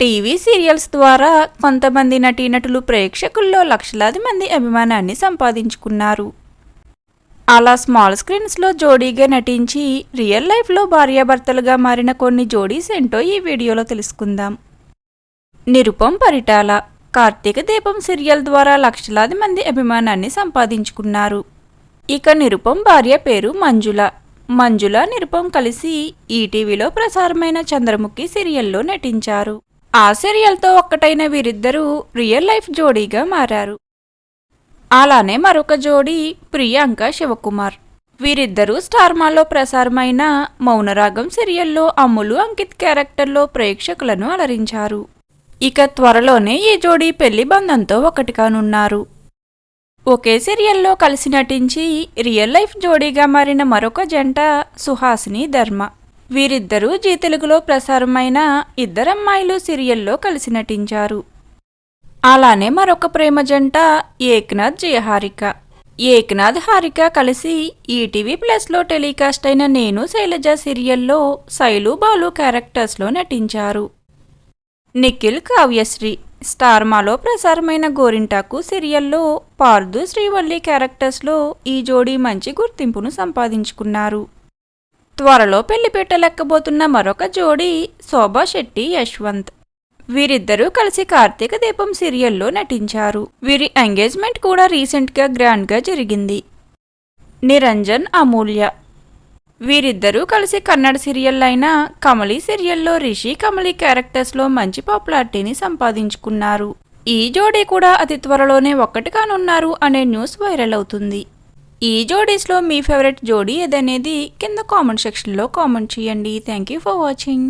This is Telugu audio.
టీవీ సీరియల్స్ ద్వారా కొంతమంది నటీనటులు ప్రేక్షకుల్లో లక్షలాది మంది అభిమానాన్ని సంపాదించుకున్నారు. అలా స్మాల్ స్క్రీన్స్లో జోడీగా నటించి రియల్ లైఫ్లో భార్యాభర్తలుగా మారిన కొన్ని జోడీస్ ఏంటో ఈ వీడియోలో తెలుసుకుందాం. నిరుపం పరిటాల కార్తీక దీపం సీరియల్ ద్వారా లక్షలాది మంది అభిమానాన్ని సంపాదించుకున్నారు. ఇక నిరుపం భార్య పేరు మంజుల. మంజుల నిరుపం కలిసి ఈటీవీలో ప్రసారమైన చంద్రముఖి సీరియల్లో నటించారు. ఆ సీరియల్తో ఒక్కటైన వీరిద్దరూ రియల్ లైఫ్ జోడీగా మారారు. అలానే మరొక జోడీ ప్రియాంక శివకుమార్. వీరిద్దరూ స్టార్మాలో ప్రసారమైన మౌనరాగం సీరియల్లో అమ్ములు అంకిత్ క్యారెక్టర్లో ప్రేక్షకులను అలరించారు. ఇక త్వరలోనే ఈ జోడీ పెళ్ళి బంధంతో ఒకటి కానున్నారు. ఒకే సీరియల్లో కలిసి నటించి రియల్ లైఫ్ జోడీగా మారిన మరొక జంట సుహాసిని ధర్మ. వీరిద్దరూ జీ తెలుగులో ప్రసారమైన ఇద్దరమ్మాయిలు సీరియల్లో కలిసి నటించారు. అలానే మరొక ప్రేమ జంట ఏక్నాథ్ జయహారిక. ఏక్నాథ్ హారిక కలిసి ఈటీవీ ప్లస్లో టెలికాస్ట్ అయిన నేను శైలజ సీరియల్లో శైలు బాలు క్యారెక్టర్స్లో నటించారు. నిఖిల్ కావ్యశ్రీ స్టార్మాలో ప్రసారమైన గోరింటాకు సీరియల్లో పార్దు శ్రీవల్లి క్యారెక్టర్స్లో ఈ జోడీ మంచి గుర్తింపును సంపాదించుకున్నారు. త్వరలో పెళ్ళిపీట లెక్కబోతున్న మరొక జోడీ శోభా శెట్టి యశ్వంత్. వీరిద్దరూ కలిసి కార్తీక దీపం సీరియల్లో నటించారు. వీరి ఎంగేజ్మెంట్ కూడా రీసెంట్గా గ్రాండ్గా జరిగింది. నిరంజన్ అమూల్య. వీరిద్దరూ కలిసి కన్నడ సీరియల్ అయిన కమలి సీరియల్లో రిషి కమలి క్యారెక్టర్స్లో మంచి పాపులారిటీని సంపాదించుకున్నారు. ఈ జోడీ కూడా అతి త్వరలోనే ఒక్కటిగానున్నారు అనే న్యూస్ వైరల్ అవుతుంది. ఈ జోడీస్లో మీ ఫేవరెట్ జోడీ ఏదనేది కింద కామెంట్ సెక్షన్లో కామెంట్ చేయండి. Thank you for watching